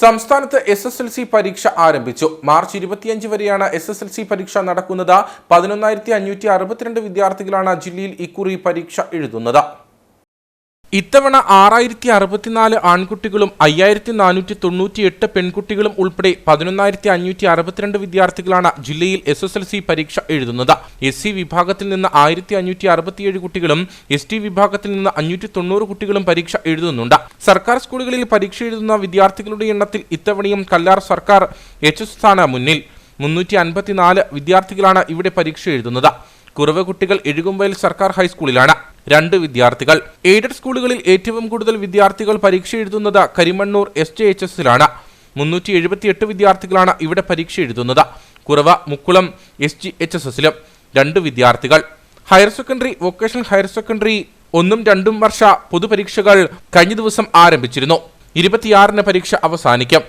സംസ്ഥാനത്ത് S S L C പരീക്ഷ ആരംഭിച്ചു. മാർച്ച് ഇരുപത്തിയഞ്ച് വരെയാണ് എസ് എസ് എൽ സി പരീക്ഷ നടക്കുന്നത്. പതിനൊന്നായിരത്തി അഞ്ഞൂറ്റി അറുപത്തിരണ്ട് വിദ്യാർത്ഥികളാണ് ജില്ലയിൽ ഇക്കുറി പരീക്ഷ എഴുതുന്നത്. ഇത്തവണ ആറായിരത്തി അറുപത്തിനാല് ആൺകുട്ടികളും അയ്യായിരത്തി നാനൂറ്റി തൊണ്ണൂറ്റി എട്ട് പെൺകുട്ടികളും ഉൾപ്പെടെ പതിനൊന്നായിരത്തി അഞ്ഞൂറ്റി അറുപത്തിരണ്ട് വിദ്യാർത്ഥികളാണ് ജില്ലയിൽ എസ് എസ് എൽ സി പരീക്ഷ എഴുതുന്നത്. എസ് സി വിഭാഗത്തിൽ നിന്ന് ആയിരത്തി അഞ്ഞൂറ്റി അറുപത്തിയേഴ് കുട്ടികളും എസ് ടി വിഭാഗത്തിൽ നിന്ന് അഞ്ഞൂറ്റി തൊണ്ണൂറ് കുട്ടികളും പരീക്ഷ എഴുതുന്നുണ്ട്. സർക്കാർ സ്കൂളുകളിൽ പരീക്ഷ എഴുതുന്ന വിദ്യാർത്ഥികളുടെ എണ്ണത്തിൽ ഇത്തവണയും കല്ലാർ സർക്കാർ എച്ച് എസ് സ്ഥാന മുന്നിൽ മുന്നൂറ്റി അൻപത്തിനാല് വിദ്യാർത്ഥികളാണ് ഇവിടെ പരീക്ഷ എഴുതുന്നത്. കുറവ് കുട്ടികൾ എഴുകുമ്പയിൽ സർക്കാർ ഹൈസ്കൂളിലാണ്. രണ്ട് വിദ്യാർത്ഥികൾ. എയ്ഡഡ് സ്കൂളുകളിൽ ഏറ്റവും കൂടുതൽ വിദ്യാർത്ഥികൾ പരീക്ഷ എഴുതുന്നത് കരിമണ്ണൂർ എസ് ജെ എച്ച് എസിലാണ്. മുന്നൂറ്റി എഴുപത്തിയെട്ട് വിദ്യാർത്ഥികളാണ് ഇവിടെ പരീക്ഷ എഴുതുന്നത്. കുറവ Mukkulam S G H S എസിലും രണ്ട് വിദ്യാർത്ഥികൾ. Higher secondary vocational higher secondary ഒന്നും രണ്ടും വർഷ പൊതുപരീക്ഷകൾ കഴിഞ്ഞ ദിവസം ആരംഭിച്ചിരുന്നു. ഇരുപത്തിയാറിന് പരീക്ഷ അവസാനിക്കും.